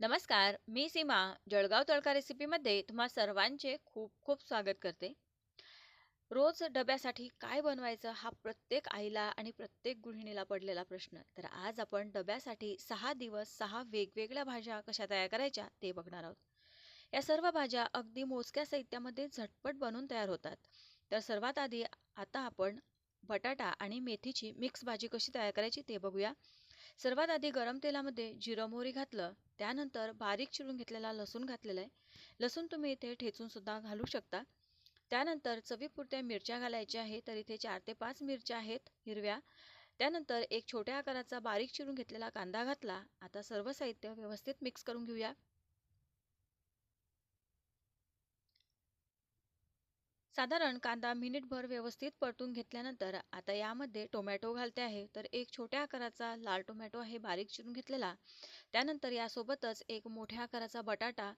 नमस्कार मी सीमा जळगाव तळका रेसिपीमध्ये तुम्हा सर्वांचे खूप खूप स्वागत करते. रोज डब्यासाठी काय बनवायचं हा प्रत्येक आईला आणि प्रत्येक गृहिणीला पडलेला प्रश्न. तर आज आपण डब्यासाठी सहा दिवस सहा वेगवेगळ्या भाज्या कशा तयार करायच्या ते बघणार आहोत. या सर्व भाज्या अगदी मोजक्या साहित्यामध्ये झटपट बनून तयार होतात. तर सर्वात आधी आता आपण बटाटा आणि मेथीची मिक्स भाजी कशी तयार करायची ते बघूया. सर्वात आधी गरम तेलामध्ये जिरं मोहरी घातलं त्यानंतर बारीक चिरून घेतलेला लसूण घातलेला आहे. लसूण तुम्ही इथे ठेचून सुद्धा घालू शकता. त्यानंतर चवीपुरत्या मिरच्या घालायच्या आहे तर इथे चार ते पाच मिरच्या आहेत हिरव्या. त्यानंतर एक छोट्या आकाराचा बारीक चिरून घेतलेला कांदा घातला. आता सर्व साहित्य व्यवस्थित मिक्स करून घेऊया. साधारण कांदा मिनिटभर व्यवस्थित परतून घेतल्यानंतर आता यामध्ये टोमॅटो घालते आहे. तर एक छोट्या आकाराचा लाल टोमॅटो आहे बारीक चिरून घेतलेला. त्यानंतर यासोबतच एक मोठ्या आकाराचा बटाटा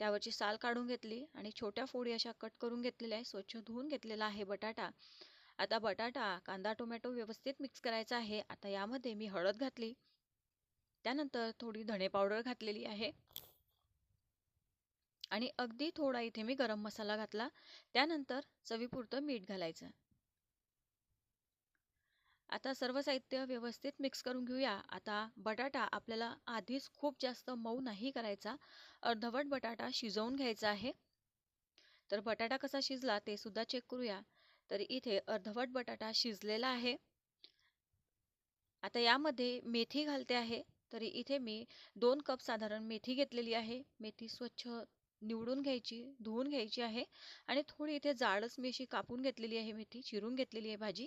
त्यावरची साल काढून घेतली आणि छोट्या फोडी अशा कट करून घेतलेल्या आहे. स्वच्छ धुवून घेतलेला आहे बटाटा. आता बटाटा कांदा टोमॅटो व्यवस्थित मिक्स करायचा आहे. आता यामध्ये मी हळद घातली. त्यानंतर थोडी धणे पावडर घातलेली आहे. आणि अगदी थोडा इथे मी गरम मसाला घातला. त्यानंतर चवीपुरतं मीठ घालायचं. आता सर्व साहित्य व्यवस्थित मिक्स करून घेऊया. आता बटाटा आपल्याला आधीच खूप जास्त मऊ नाही करायचा. अर्धवट बटाटा शिजवून घ्यायचा आहे. तर बटाटा कसा शिजला ते सुद्धा चेक करूया. तर इथे अर्धवट बटाटा शिजलेला आहे. आता यामध्ये मेथी घालते आहे. तरी इथे मी दोन कप साधारण मेथी घेतलेली आहे. मेथी स्वच्छ निवडून घ्यायची धुवून घ्यायची आहे. आणि थोडी इथे जाडच मी अशी कापून घेतलेली आहे मेथी चिरून घेतलेली आहे भाजी.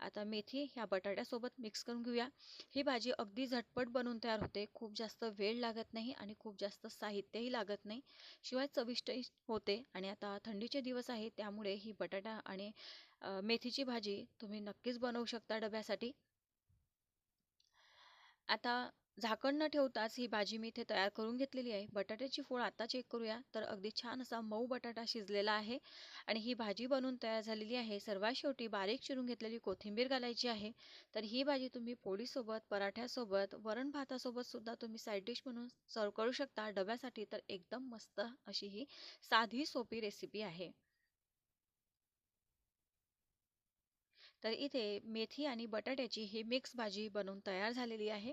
आता मेथी ह्या बटाट्यासोबत मिक्स करून घेऊया. ही भाजी अगदी झटपट बनवून तयार होते. खूप जास्त वेळ लागत नाही आणि खूप जास्त साहित्यही लागत नाही. शिवाय चविष्टही होते. आणि आता थंडीचे दिवस आहे त्यामुळे ही बटाटा आणि मेथीची भाजी तुम्ही नक्कीच बनवू शकता डब्यासाठी. आता झाकण न ठेवताच ही भाजी मी इथे तयार करून घेतलेली आहे. बटाट्याची फोड आता चेक करूया. तर अगदी छान असा मऊ बटाटा शिजलेला आहे आणि ही भाजी बनवून तयार झालेली आहे. सर्वात शेवटी बारीक चिरून घेतलेली कोथिंबीर घालायची आहे. तर ही भाजी तुम्ही पोळीसोबत पराठ्यासोबत वरण भातासोबत सुद्धा तुम्ही साईड डिश म्हणून सर्व करू शकता डब्यासाठी. तर एकदम मस्त अशी ही साधी सोपी रेसिपी आहे. तर इथे मेथी आणि बटाट्याची ही मिक्स भाजी बनवून तयार झालेली आहे.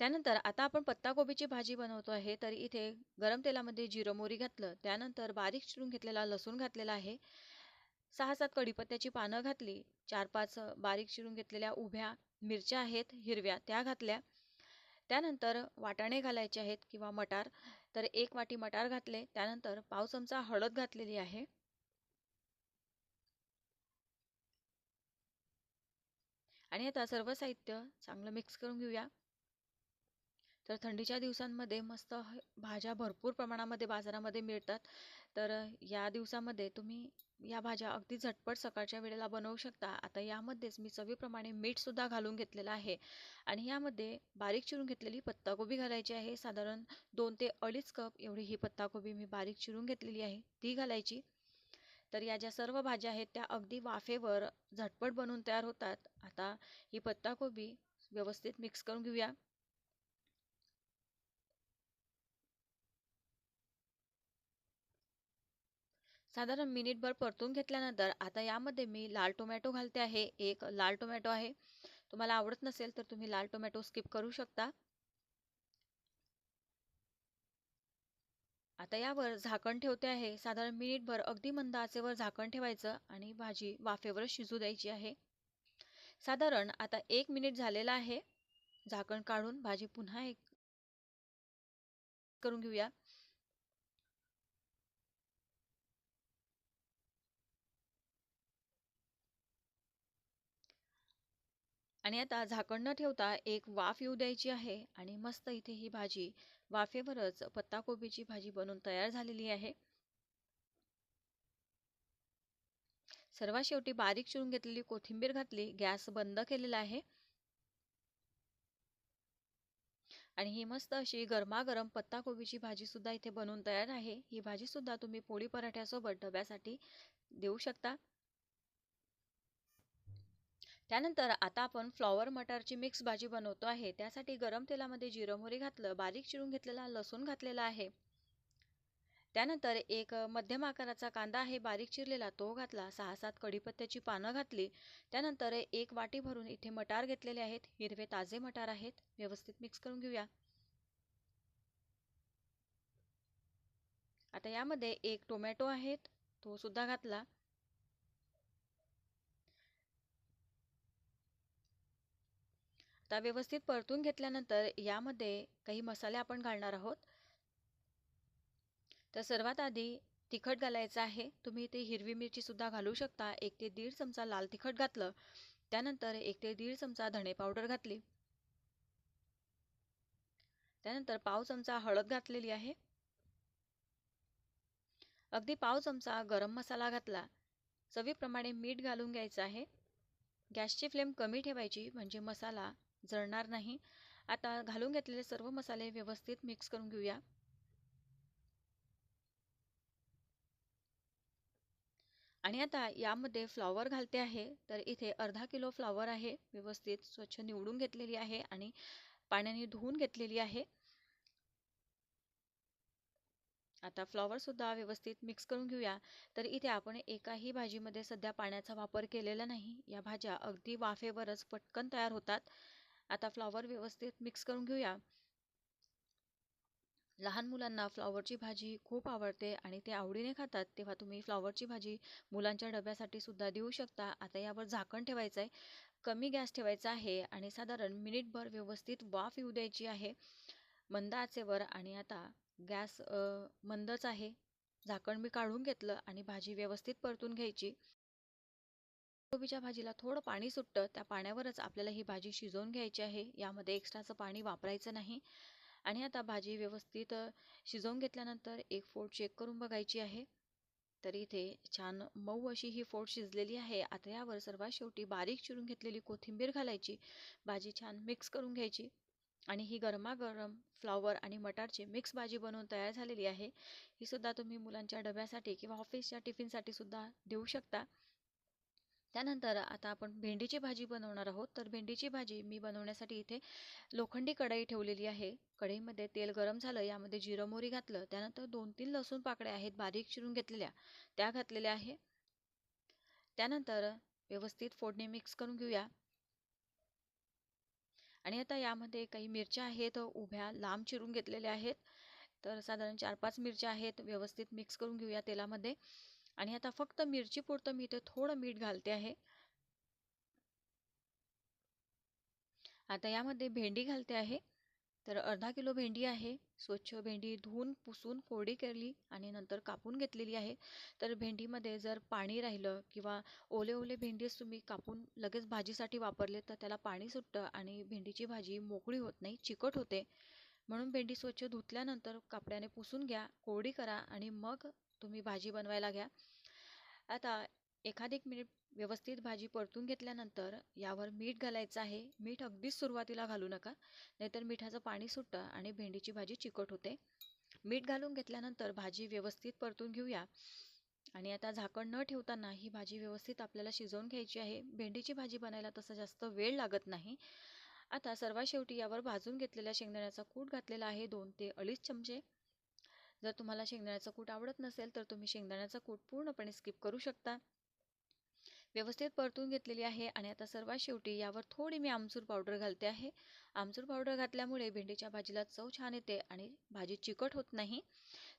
त्यानंतर आता आपण पत्ताकोबीची भाजी बनवतो आहे तर इथे गरम तेलामध्ये जिरं मोरी घातलं त्यानंतर बारीक चिरून घेतलेला लसूण घातलेला आहे सहा सात कढीपत्त्याची पानं घातली चार पाच बारीक चिरून घेतलेल्या उभ्या मिरच्या आहेत हिरव्या त्या घातल्या त्यानंतर वाटाणे घालायचे आहेत किंवा मटार तर एक वाटी मटार घातले त्यानंतर पाव चमचा हळद घातलेली आहे. आणि आता सर्व साहित्य चांगलं मिक्स करून घेऊया. तर थंडीच्या दिवसांमध्ये मस्त भाज्या भरपूर प्रमाणामध्ये बाजारामध्ये मिळतात. तर या दिवसामध्ये तुम्ही या भाज्या अगदी झटपट सकाळच्या वेळेला बनवू शकता. आता यामध्येच मी चवीप्रमाणे मीठसुद्धा घालून घेतलेलं आहे. आणि यामध्ये बारीक चिरून घेतलेली पत्ताकोबी घालायची आहे. साधारण दोन ते अडीच कप एवढी ही पत्ताकोबी मी बारीक चिरून घेतलेली आहे. ती घालायची. तर या ज्या सर्व भाज्या आहेत त्या अगदी वाफेवर झटपट बनवून तयार होतात. आता ही पत्ताकोबी व्यवस्थित मिक्स करून घेऊया. साधारण मिनिटभर परतून घेतल्यानंतर आता यामध्ये मी लाल टोमॅटो घालते आहे. एक लाल टोमॅटो आहे. तुम्हाला आवडत नसेल तर तुम्ही लाल टोमॅटो स्किप करू शकता. आता यावर झाकण ठेवते आहे. साधारण मिनिटभर अगदी मंद आचेवर झाकण ठेवायचं आणि भाजी वाफेवर शिजू द्यायची आहे. साधारण आता एक मिनिट झालेला आहे. झाकण काढून भाजी पुन्हा एक करून घेऊया. आणि आता झाकण न ठेवता एक वाफ येऊ द्यायची आहे आणि मस्त इथे ही भाजी वाफेवरच पत्ताकोबीची भाजी बनून तयार झालेली आहे. सर्वात शेवटी बारीक चिरून घेतलेली कोथिंबीर घातली गॅस बंद केलेला आहे. आणि ही मस्त अशी गरमागरम पत्ताकोबीची भाजी सुद्धा इथे बनवून तयार आहे. ही भाजी सुद्धा तुम्ही पोळी पराठ्यासोबत डब्यासाठी देऊ शकता. त्यानंतर आता आपण फ्लॉवर मटारची मिक्स भाजी बनवतो आहे. त्यासाठी गरम तेलामध्ये जिरं मोहरी घातलं बारीक चिरून घेतलेला लसूण घातलेला आहे. त्यानंतर एक मध्यम आकाराचा कांदा आहे बारीक चिरलेला तो घातला सहा सात कढीपत्त्याची पानं घातली. त्यानंतर एक वाटी भरून इथे मटार घेतलेले आहेत हिरवे ताजे मटार आहेत व्यवस्थित मिक्स करून घेऊया. आता यामध्ये एक टोमॅटो आहेत तो सुद्धा घातला. आता व्यवस्थित परतून घेतल्यानंतर यामध्ये काही मसाले आपण घालणार आहोत. तर सर्वात आधी तिखट घालायचं आहे. तुम्ही इथे हिरवी मिरची सुद्धा घालू शकता. एक ते दीड चमचा लाल तिखट घातलं. त्यानंतर एक ते दीड चमचा धणे पावडर घातली. त्यानंतर पाव चमचा हळद घातलेली आहे. अगदी पाव चमचा गरम मसाला घातला. चवीप्रमाणे मीठ घालून घ्यायचं आहे. गॅसची फ्लेम कमी ठेवायची म्हणजे मसाला जळणार नाही. आता घालून घेतलेले सर्व मसाले व्यवस्थित मिक्स करून घेऊया. आणि आता यामध्ये फ्लॉवर घालते आहे. तर इथे अर्धा किलो फ्लॉवर आहे. व्यवस्थित स्वच्छ निवडून घेतलेली आहे आणि पाण्याने धुवून घेतलेली आहे. आता फ्लॉवर सुद्धा व्यवस्थित मिक्स करून घेऊया. तर इथे आपण एकाही भाजीमध्ये सध्या पाण्याचा वापर केलेला नाही. या भाज्या अगदी वाफेवरच पटकन तयार होतात. आता फ्लॉवर व्यवस्थित मिक्स करून घेऊया. लहान मुलांना फ्लॉवरची भाजी खूप आवडते आणि ते आवडीने खातात. तेव्हा तुम्ही फ्लॉवरची भाजी मुलांच्या डब्यासाठी सुद्धा देऊ शकता. आता यावर झाकण ठेवायचं आहे कमी गॅस ठेवायचा आहे आणि साधारण मिनिटभर व्यवस्थित वाफ येऊ द्यायची आहे. मंद आचेवर आणि आता गॅस मंदच आहे. झाकण मी काढून घेतलं आणि भाजी व्यवस्थित परतून घ्यायची. कोबीच्या भाजीला थोडं पाणी सुटतं त्या पाण्यावरच आपल्याला ही भाजी शिजवून घ्यायची आहे. यामध्ये एक्स्ट्राचं पाणी वापरायचं नाही. आणि आता भाजी व्यवस्थित शिजवून घेतल्यानंतर एक फोड चेक करून बघायची आहे. तर इथे छान मऊ अशी ही फोड शिजलेली आहे. आता यावर सर्वात शेवटी बारीक चिरून घेतलेली कोथिंबीर घालायची. भाजी छान मिक्स करून घ्यायची. आणि ही गरमागरम फ्लॉवर आणि मटारची मिक्स भाजी बनवून तयार झालेली आहे. ही सुद्धा तुम्ही मुलांच्या डब्यासाठी किंवा ऑफिसच्या टिफिनसाठी सुद्धा देऊ शकता. त्यानंतर आता आपण भेंडीची भाजी बनवणार आहोत. तर भेंडीची भाजी मी बनवण्यासाठी इथे लोखंडी कढई ठेवलेली आहे. कढईमध्ये तेल गरम झालं यामध्ये जिरं मोहरी घातलं. त्यानंतर दोन तीन लसूण पाकळ्या आहेत बारीक चिरून घेतलेल्या. त्या घातलेल्या आहे. त्यानंतर व्यवस्थित फोडणी मिक्स करून घेऊया. आणि आता यामध्ये काही मिरच्या आहेत उभ्या लांब चिरून घेतलेल्या आहेत. तर साधारण चार पाच मिरच्या आहेत व्यवस्थित मिक्स करून घेऊया तेलामध्ये. आणि आता फक्त मिरची पुरतं मी इथे थोडं मीठ घालते आहे. आता यामध्ये भेंडी घालते आहे. तर अर्धा किलो भेंडी आहे. स्वच्छ भेंडी धुवून पुसून कोरडी केली आणि नंतर कापून घेतलेली आहे. तर भेंडीमध्ये जर पाणी राहिलं किंवा ओले ओले भेंडीच तुम्ही कापून लगेच भाजीसाठी वापरले तर त्याला पाणी सुटतं आणि भेंडीची भाजी मोकळी होत नाही चिकट होते. म्हणून भेंडी स्वच्छ धुतल्यानंतर कापड्याने पुसून घ्या कोरडी करा आणि मग तुम्ही भाजी बनवायला घ्या. आता एखादी एक मिनिट व्यवस्थित भाजी परतून घेतल्यानंतर यावर मीठ घालायचं आहे. मीठ अगदीच सुरुवातीला घालू नका. नाहीतर मिठाचं पाणी सुटतं आणि भेंडीची भाजी चिकट होते. मीठ घालून घेतल्यानंतर भाजी व्यवस्थित परतून घेऊया. आणि आता झाकण न ठेवताना ही भाजी व्यवस्थित आपल्याला शिजवून घ्यायची आहे. भेंडीची भाजी बनायला तसं जास्त वेळ लागत नाही. आता सर्वात शेवटी यावर भाजून घेतलेल्या शेंगदाण्याचा कूट घातलेला आहे. दोन ते अडीच चमचे. जर तुम्हाला शेंगदाण्याचा कूट आवडत नसेल तर तुम्ही शेंगदाण्याचा कूट पूर्णपणे स्किप करू शकता. व्यवस्थित परतून घेतलेली आहे आणि आता सर्वात शेवटी यावर थोडी मी आमचूर पावडर घालते आहे. आमचूर पावडर घातल्यामुळे भेंडीच्या भाजीला चव छान येते आणि भाजी चिकट होत नाही.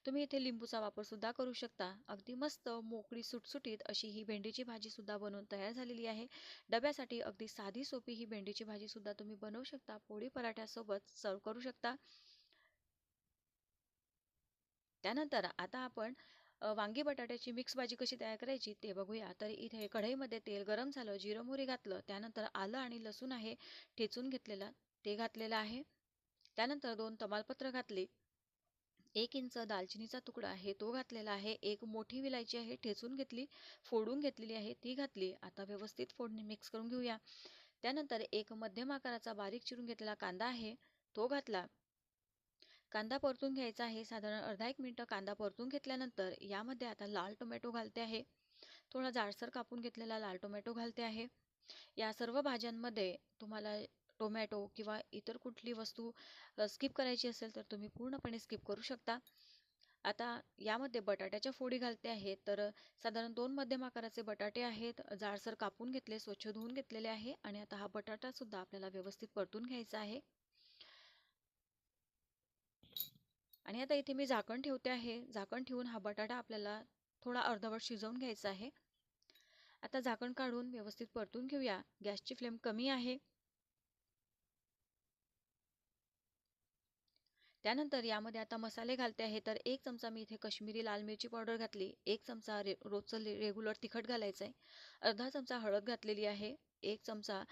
तुम्ही इथे लिंबूचा वापरसुद्धा करू शकता. अगदी मस्त मोकळी सुटसुटीत अशी ही भेंडीची भाजीसुद्धा बनवून तयार झालेली आहे. डब्यासाठी अगदी साधी सोपी ही भेंडीची भाजीसुद्धा तुम्ही बनवू शकता. पोळी पराठ्यासोबत सर्व करू शकता. त्यानंतर आता आपण वांगी बटाट्याची मिक्स भाजी कशी तयार करायची ते बघूया. तर इथे कढईमध्ये तेल गरम झालं जिरं मोहरी घातलं त्यानंतर आलं आणि लसूण आहे ठेचून घेतलेलं ते घातलेलं आहे. त्यानंतर दोन तमालपत्र घातले एक इंच दालचिनीचा तुकडा आहे तो घातलेला आहे एक मोठी विलायची आहे ठेचून घेतली फोडून घेतलेली आहे ती घातली. आता व्यवस्थित फोडणी मिक्स करून घेऊया. त्यानंतर एक मध्यम आकाराचा बारीक चिरून घेतलेला कांदा आहे तो घातला. कांदा परतून घ्यायचा आहे. साधारण अर्धा एक मिनटं कांदा परतून घेतल्यानंतर यामध्ये आता लाल टोमॅटो घालते आहे. थोडा जाडसर कापून घेतलेला लाल टोमॅटो घालते आहे. या सर्व भाज्यांमध्ये तुम्हाला टोमॅटो किंवा इतर कुठली वस्तू स्किप करायची असेल तर तुम्ही पूर्णपणे स्किप करू शकता. आता यामध्ये बटाट्याच्या फोडी घालते आहेत तर साधारण दोन मध्यम आकाराचे बटाटे आहेत. जाडसर कापून घेतले स्वच्छ धुवून घेतलेले आहे. आणि आता हा बटाटासुद्धा आपल्याला व्यवस्थित परतून घ्यायचा आहे. आणि आता इथे मी झाकण ठेवते आहे. झाकण ठेवून हा बटाटा आपल्याला थोडा अर्धवट शिजवून घ्यायचा आहे. आता झाकण काढून व्यवस्थित परतून घेऊया. गॅसची फ्लेम कमी आहे. त्यानंतर यामध्ये आता मसाले घालते आहे. तर एक चमचा मी इथे कश्मीरी लाल मिरची पावडर घातली. एक चमचा रे रोजचं रेग्युलर तिखट घालायचं आहे अर्धा चमचा हळद घातलेली आहे. एक चमचा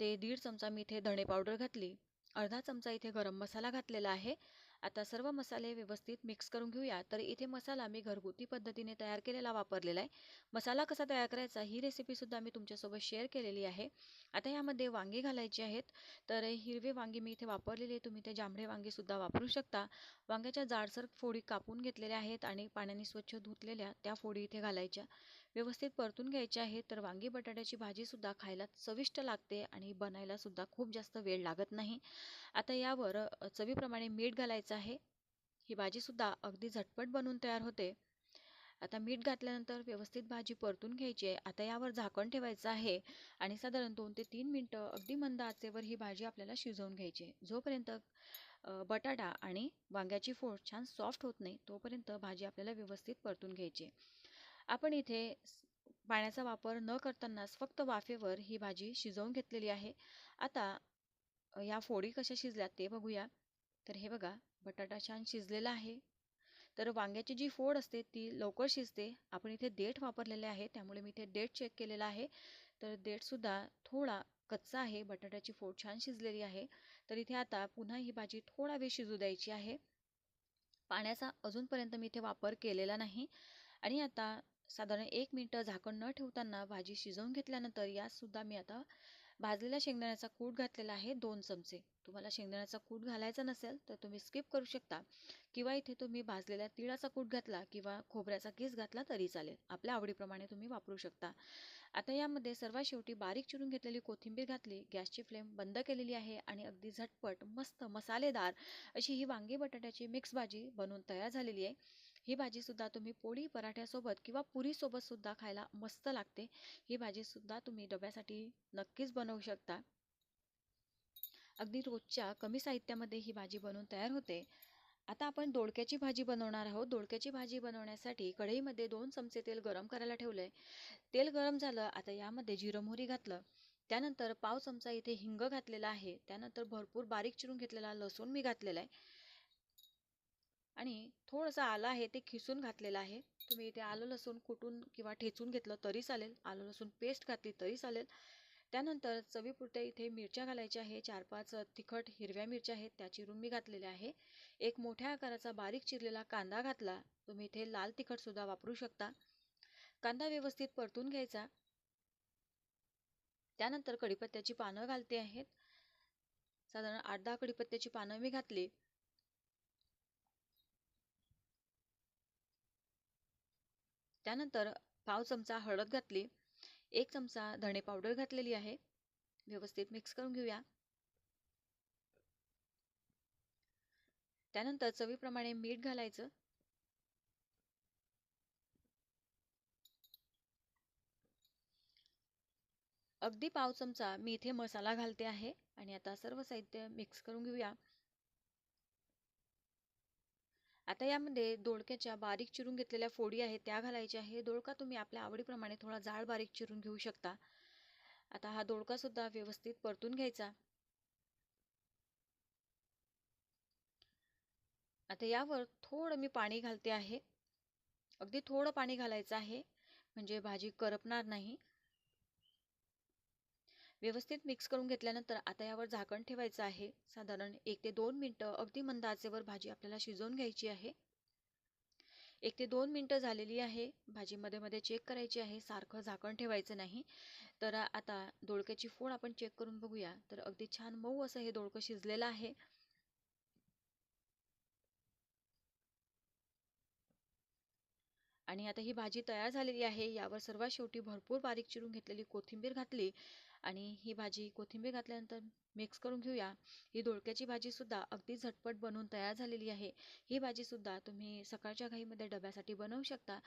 ते दीड चमचा मी इथे धणे पावडर घातली. अर्धा चमचा इथे गरम मसाला घातलेला आहे. आता सर्व मसाले व्यवस्थित मिक्स करून घेऊया. तर इथे मसाला मी घरगुती पद्धतीने तयार केलेला वापरलेला आहे. मसाला कसा तयार करायचा ही रेसिपीसुद्धा मी तुमच्यासोबत शेअर केलेली आहे. आता यामध्ये वांगी घालायची आहेत. तर हिरवे वांगी मी इथे वापरलेले तुम्ही ते जांभळे वांगेसुद्धा वापरू शकता. वांग्याच्या जाडसर फोडी कापून घेतलेल्या आहेत आणि पाण्याने स्वच्छ धुतलेल्या त्या फोडी इथे घालायच्या. व्यवस्थित परतून घ्यायच्या आहेत. तर वांगी बटाट्याची भाजीसुद्धा खायला चविष्ट लागते आणि बनायलासुद्धा खूप जास्त वेळ लागत नाही. आता यावर चवीप्रमाणे मीठ घालायचं आहे. ही भाजीसुद्धा अगदी झटपट बनून तयार होते. आता मीठ घातल्यानंतर व्यवस्थित भाजी परतून घ्यायची आहे. आता यावर झाकण ठेवायचं आहे आणि साधारण दोन ते तीन मिनटं अगदी मंद आचेवर ही भाजी आपल्याला शिजवून घ्यायची आहे. जोपर्यंत बटाटा आणि वांग्याची फोड छान सॉफ्ट होत नाही तोपर्यंत भाजी आपल्याला व्यवस्थित परतून घ्यायची आपण इथे पाण्याचा वापर न करतानाच फक्त वाफेवर ही भाजी शिजवून घेतलेली आहे. आता या फोडी कशा शिजल्या ते बघूया. तर हे बघा बटाटा छान शिजलेला आहे. तर वांग्याची जी फोड असते ती लवकर शिजते. आपण इथे देठ वापरलेले आहे त्यामुळे मी इथे देठ चेक केलेला आहे. तर देठसुद्धा थोडा कच्चा आहे बटाट्याची फोड छान शिजलेली आहे. तर इथे आता पुन्हा ही भाजी थोडा वेळ शिजू द्यायची आहे. पाण्याचा अजूनपर्यंत मी इथे वापर केलेला नाही. आणि आता साधारण एक मिनटं झाकण न ठेवताना भाजी शिजवून घेतल्यानंतर यातसुद्धा मी आता भाजलेल्या शेंगदाण्याचा कूट घातलेला आहे दोन चमचे. तुम्हाला शेंगदाण्याचा कूट घालायचा नसेल तर तुम्ही स्किप करू शकता. किंवा इथे तुम्ही भाजलेल्या तिळाचा कूट घातला किंवा खोबऱ्याचा किस घातला तरी चालेल. आपल्या आवडीप्रमाणे तुम्ही वापरू शकता. आता यामध्ये सर्वात शेवटी बारीक चिरून घेतलेली कोथिंबीर घातली. गॅसची फ्लेम बंद केलेली आहे आणि अगदी झटपट मस्त मसालेदार अशी ही वांगी बटाट्याची मिक्स भाजी बनवून तयार झालेली आहे. ही भाजी सुद्धा तुम्ही पोळी पराठ्यासोबत किंवा पुरीसोबतसुद्धा खायला मस्त लागते. ही भाजी सुद्धा तुम्ही डब्यासाठी नक्कीच बनवू शकता. अगदी रोजच्या कमी साहित्यामध्ये ही भाजी बनवून तयार होते. आता आपण दोडक्याची भाजी बनवणार आहोत. दोडक्याची भाजी बनवण्यासाठी कढईमध्ये दोन चमचे तेल गरम करायला ठेवलंय. तेल गरम झालं आता यामध्ये जिरं मोहरी घातलं. त्यानंतर पाव चमचा इथे हिंग घातलेला आहे. त्यानंतर भरपूर बारीक चिरून घेतलेला लसूण मी घातलेला आहे. आणि थोडंसं आलं आहे ते खिसून घातलेलं आहे. तुम्ही इथे आलं लसूण कुटून किंवा ठेचून घेतलं तरी चालेल. आलं लसूण पेस्ट घातली तरी चालेल. त्यानंतर चवीपुरत्या इथे मिरच्या घालायच्या आहे. चार पाच तिखट हिरव्या मिरच्या आहेत. त्या चिरून मी घातलेल्या आहे. एक मोठ्या आकाराचा बारीक चिरलेला कांदा घातला. तुम्ही इथे लाल तिखटसुद्धा वापरू शकता. कांदा व्यवस्थित परतून घ्यायचा. त्यानंतर कडीपत्त्याची पानं घालते आहेत. साधारण आठ दहा कडीपत्त्याची पानं मी घातली. त्यानंतर पाव चमचा हळद घातली एक चमचा धणे पावडर घातलेली आहे. व्यवस्थित मिक्स करून घेऊया. त्यानंतर चवीप्रमाणे मीठ घालायचं. अगदी पाव चमचा मी इथे मसाला घालते आहे आणि आता सर्व साहित्य मिक्स करून घेऊया. आता यामध्ये दोडक्याच्या बारीक चिरून घेतलेल्या फोडी आहेत त्या घालायच्या आहे दोडका तुम्ही आपल्या आवडीप्रमाणे थोडा जाड बारीक चिरून घेऊ शकता. आता हा दोडकासुद्धा व्यवस्थित परतून घ्यायचा. आता यावर थोडं मी पाणी घालते आहे. अगदी थोडं पाणी घालायचं आहे. म्हणजे भाजी करपणार नाही. व्यवस्थित मिक्स करून घेतल्यानंतर आता यावर झाकण ठेवायचं आहे. साधारण एक ते दोन मिनटं अगदी मंद आचेवर भाजी आपल्याला शिजवून घ्यायची आहे. एक ते दोन मिनटं झालेली आहे. भाजी मध्ये मध्ये चेक करायची आहे. सारखं झाकण ठेवायचं नाही. तर आता दोडक्याची फोड आपण चेक करून बघूया. तर अगदी छान मऊ असं हे दोडकं शिजलेलं आहे. आणि आता ही भाजी तयार झालेली आहे. यावर सर्वात शेवटी भरपूर बारीक चिरून घेतलेली कोथिंबीर घातली. आणि ही भाजी कोथिंबीर घातल्यानंतर मिक्स करून घेऊया. ही दोडक्याची भाजीसुद्धा अगदी झटपट बनवून तयार झालेली आहे. ही भाजीसुद्धा तुम्ही सकाळच्या घाईमध्ये डब्यासाठी बनवू शकता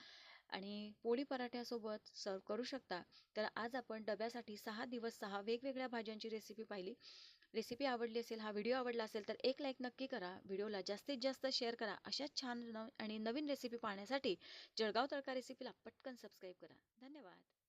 आणि पोळी पराठ्यासोबत सर्व करू शकता. तर आज आपण डब्यासाठी सहा दिवस सहा वेगवेगळ्या भाज्यांची रेसिपी पाहिली. रेसिपी आवडली असेल हा व्हिडिओ आवडला असेल तर एक लाईक नक्की करा. व्हिडिओला जास्तीत जास्त शेअर करा. अशाच छान आणि नवीन रेसिपी पाहण्यासाठी जळगाव तडका रेसिपीला पटकन सबस्क्राईब करा. धन्यवाद.